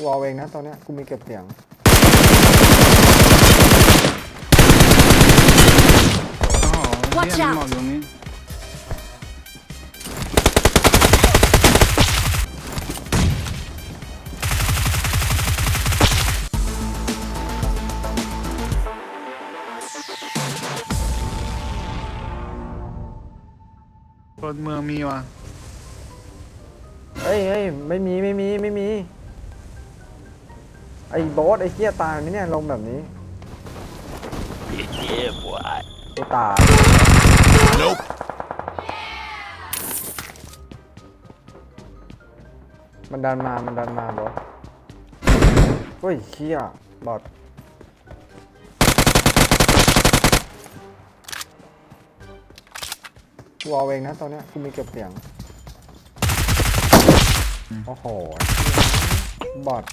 กูเอาเองนะตอนเนี้ยกูมีเก็บเสียงอ๋อ Watch เฮีย out มันหมอบอยู่ตรงนี้ คนเมืองมีว่ะ เฮ้ยเฮ้ยไม่มีไม่มีไม่มี ไอ้โบอสไอ้เหี้ยตายไหมเนี่ยลงแบบนี้ Yeah, boy. กูตาย Nope. มันดันมามันดันมาบอสเฮ้ยเหี้ยบอดกูเอาเองนะตอนเนี้ยกูมีเก็บเสียง โอ้โห บอด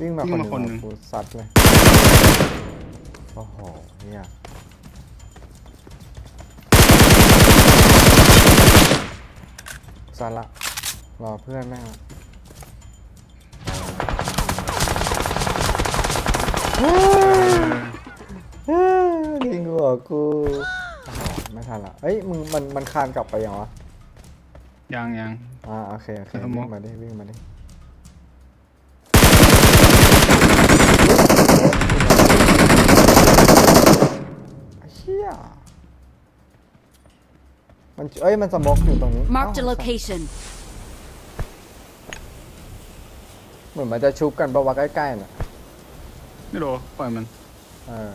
วิ่งมาคนหนึ่ง กูซัดเลยโอ้โหเหี้ยซัดละรอเพื่อนแม่งละยิงหัวกูโอ้โหไม่ทันละเอ้ยมึงมันมันคานกลับไปยังวะ ยังยัง อ่าโอเคโอเคครับผมวิ่งมาดิวิ่งมาดิ ไอ้เฮียมันเอ้ย มันสมอกอยู่ตรงนี้ Marked a เอ้า location. เหมือนมันจะชุบกันปะวะใกล้ๆน่ะไม่รู้ปล่อยมันเออ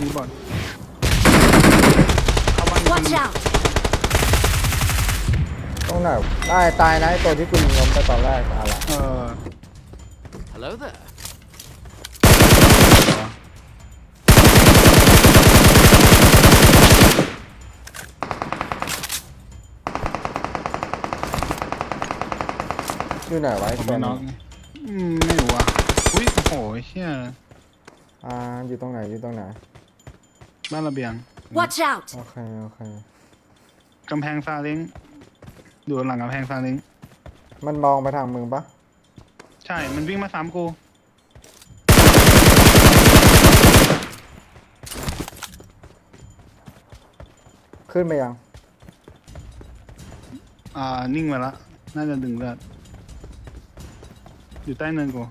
มีบอลเข้าบ้านมีคน Watch out! ตรงไหนได้ตายนะไอ้ตัวที่กูยิงล้มไปตอนแรกอะไรเออ Hello there. อยู่ไหนไวะไอ้ผมตัวไม่น็นี้อกไงอืมไม่รู้อะอุ้ยโอ้โหเชี่ยอ่าอยู่ตรงไหนอยู่ตรงไหนบ้านระเบียง Watch out! โอเคโอเคกำแพงซาเล้ง ดูหลังกำแพงซาเล้งมันมองไปทางมึงปะใช่ มันวิ่งมาซ้ำกู ขึ้นไปยัง อ่า นิ่งไปละ น่าจะดึงเลือดอยู่ใต้เนินกู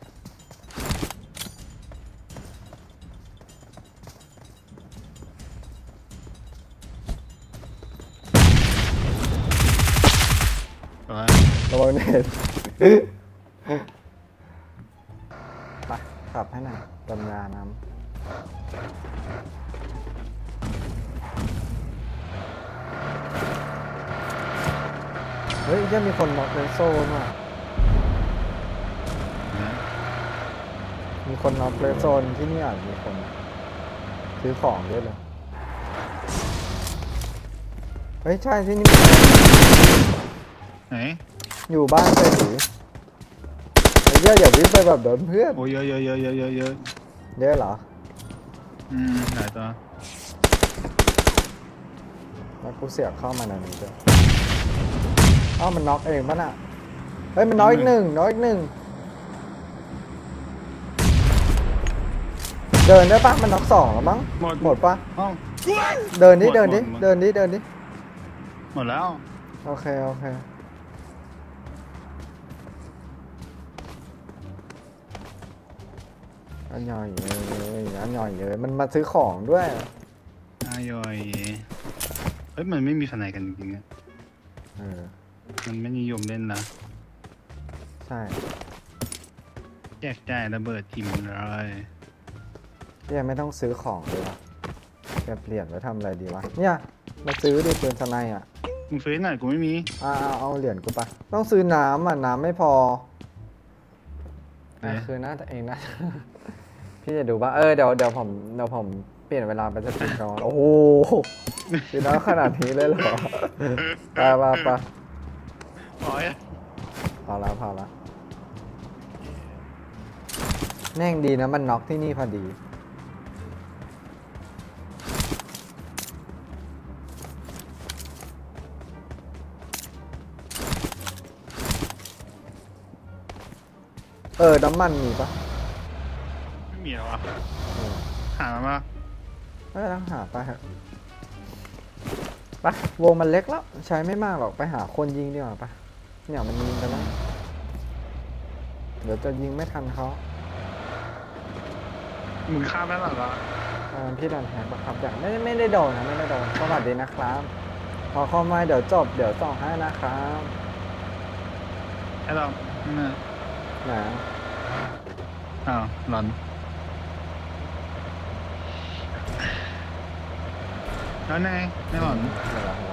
ระวังเน็ตไปขับให้หน่อยตำยาน้ำเฮ้ยยังมีคนน็อกเลนโซ่ด้วยมีคนน็อกเลนโซนที่นี่อาจมีคน ซื้อของด้วยเลยเฮ้ยใช่ที่นี่มีไหน อยู่บ้านไปหรือไอ้เหี้ยอย่าวิ่งไปแบบโดนเพื่อนโอ้เยอะเยอะเยอะเยอะเยอะเยอะเยอะเหรออืมหลายตัวแล้วกูเสียบเข้ามาในนี้ด้วยเอ้ามันน็อกเองปะน่ะเฮ้ยมันน็อกอีกหนึ่งน็อกอีกหนึ่งเดินได้ปะมันน็อกสองแล้วมั้งหมดหมดปะเอ้าเดินดิหมดเดินดิหมด เดินดิเดินดิหมดแล้วโอเคโอเค อันย่อยเลยอันย่อยเลยมันมาซื้อของด้วยอายอยเฮ้ยมันไม่มีสนายกันจริงๆอะเออมันไม่นิยมเล่นนะใช่แจกจ่ายระเบิดทิมเลยเพี่ยไม่ต้องซื้อของเลยวะแกเปลี่ยนไว้ทำอะไรดีวะเนี่ยมาซื้อดิปืนสไนอะมึงซื้อหน่อยกูไม่มีอ่าเอาเอาเหรียญกูปะต้องซื้อน้ำอะน้ำไม่พอเอ๊ะอะคือหน้าตัวเองนะ พี่จะดูป่ะเออเดี๋ยวเดี๋ยวผมเดี๋ยวผมเปลี่ยนเวลาไปสปีดก่อนโอ้โหพี่น้อขนาดนี้เลยเหรอไปไปไปอ๋พอแล้วพอแล้วแน่งดีนะมันน็อกที่นี่พอดีเออน้ำมันมีปะ ออหามาปะไม่ต้องหาไปฮะไปวงมันเล็กแล้ว ใช้ไม่มากหรอกไปหาคนยิงดีกว่าปะเนี่ยมันยิงกันแล้วเดี๋ยวจะยิงไม่ทันเขามึงข้ามแล้วเหรอเออพี่ดันแฮกปะครับอย่างไม่ไม่ได้โดนนะไม่ได้โดนสวัสดีนะครับ พอเข้ามาเดี๋ยวจบเดี๋ยวส่องให้นะครับไอ้เรานั่นน่ะนะ อ้าวหลอน แล้วไงไม่หมอน เดี๋ยวเรา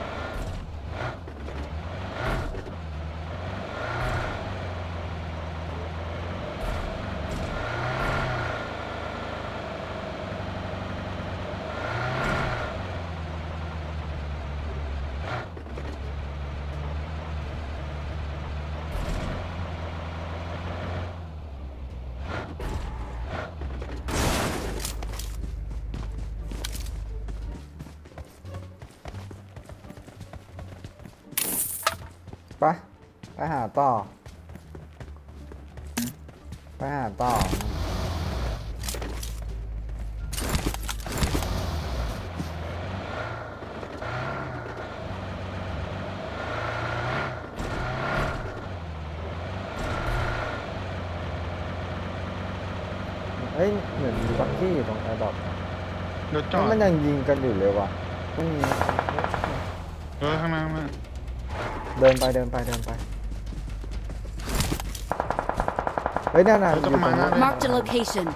หัวไปไปหาต่อ ไปหาต่อ เอ้ย เหมือนมีบักกี้อยู่ตรงแอร์ดรอปรถจอดมันยังยิงกันอยู่เลยว่ะไม่มี เออข้างหน้าข้างหน้า เดินไปเดินไปเดินไปเฮ้ยนั่นน่ะอยู่ตรงนี้ Marked a location.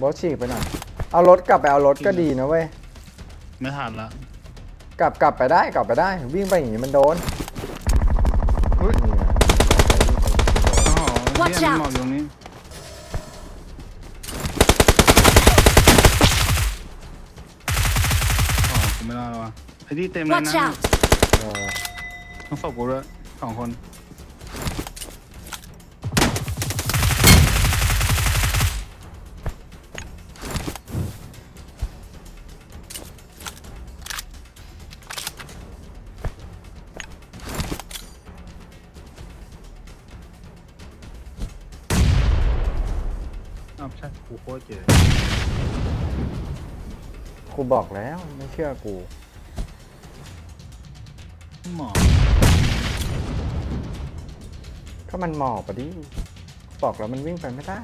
บอสฉีกไปหน่อยเอารถกลับไปเอารถก็ดีนะเว้ยไม่ทันละ กลับกลับไปได้กลับไปได้ วิ่งไปอย่างนี้มันโดน อุ้ย นี่ไง อ๋อ Watch เนี่ยมัน out หมอบอยู่ตรงนี้ อ๋อกูไม่รอดแล้ววะไอ้ที่เต็มเลย Watch นะ out! เออต้องศพกูด้วยสองคน ตรเจอกูบอกแล้วไม่เชื่อกูหมอก็มันหมอบปะดิบอกแล้วมันวิ่งไปไม่ได้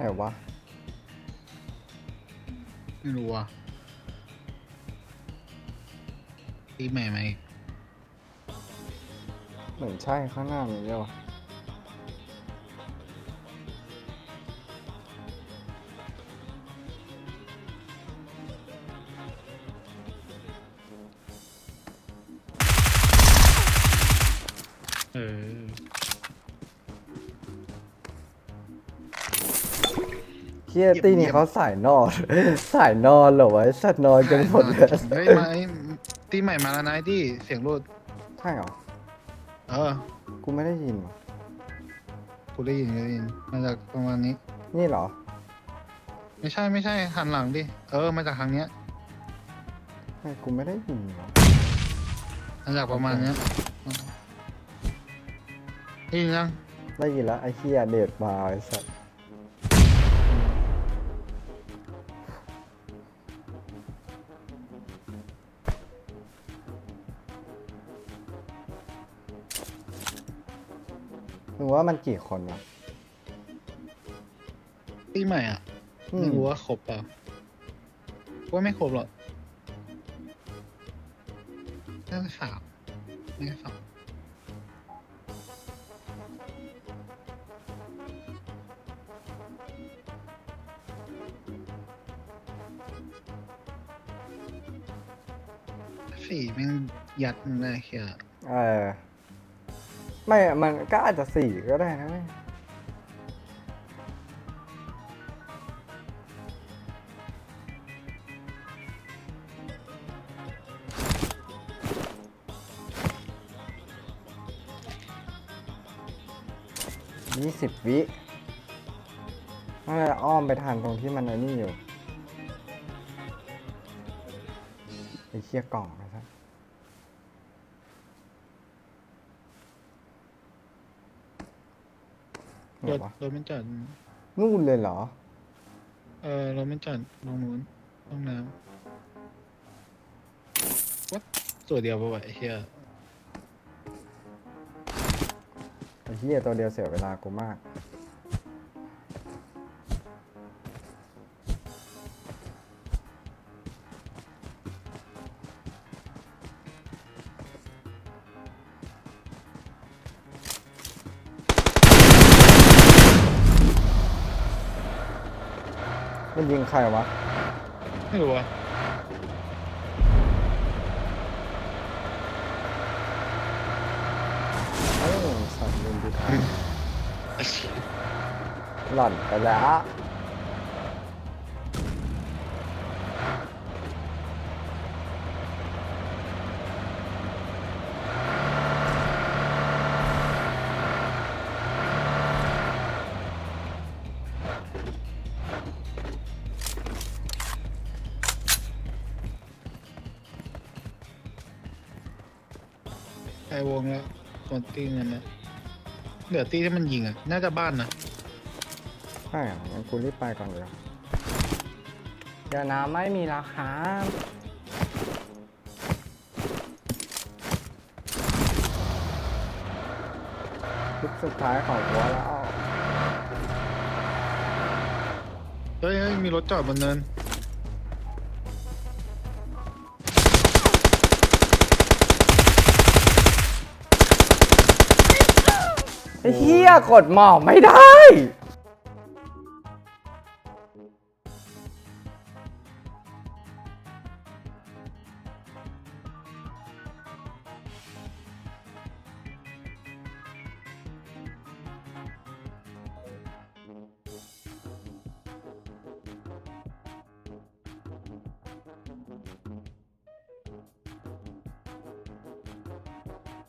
ไหนวะ ไม่รู้อะตีใหม่ไหมเหมือนใช่ข้างหน้ามีเดียวะเออ เฮียตีนี่เขาสายนอน สายนอนเหรอวะไอ้สัตว์นอนกันหมดเลยเฮ้ยมาไอ้ตีใหม่มาแล้วนะไอ้ที่เสียงรูดใช่เหรอ เออ กูไม่ได้ยินว่ะกูได้ยินกูได้ยินมาจากประมาณนี้ นี่เหรอ ไม่ใช่ไม่ใช่หันหลังดิ เออ มาจากทางเนี้ยไม่กูไม่ได้ยินว่ะมาจากประมาณเนี้ยได้ยินยัง ได้ยินแล้วไอ้เฮียเดดมาไอ้สัตว์ ว่ามันกี่คนวะตีใหม่อะอืไม่รู้ว่าครบเปล่ากูว่าไม่ครบหรอกน่าจะสามไม่ก็สองสี่แม่งยัดมันได้แค่ เออ ไม่อะมันก็อาจจะสี่ก็ได้นะเว้ยยี่สิบวิน่าจะอ้อมไปทางตรงที่มันไอ้นี่อยู่ ไอ้เชี่ยกล่อง นะครับไหนรถวะรถมันจอดนู่นเลยเหรอ เออรถมันจอดตรงนู้นห้องน้ำวัดตัวเดียวปะวะไอ้เหี้ยไอ้เหี้ยตัวเดียวเสียเวลากูมาก มันยิงใครวะ ไม่รู้อะเอ้ยสัตว์ลืมดูทางหล่อนไปแล้ว วงแล้วตัวตีเงินนะเหลือตีที่มันยิงอะ น่าจะบ้านนะใช่เหรองั้นกูรีบไปก่อนเดี๋ยวเดี๋ยวน้ำไม่มีราคาคลิปสุดท้ายของหัวแล้ว เฮ้ยเฮ้ยมีรถจอดบนเนิน ไอ้เฮียกดหมอบไม่ได้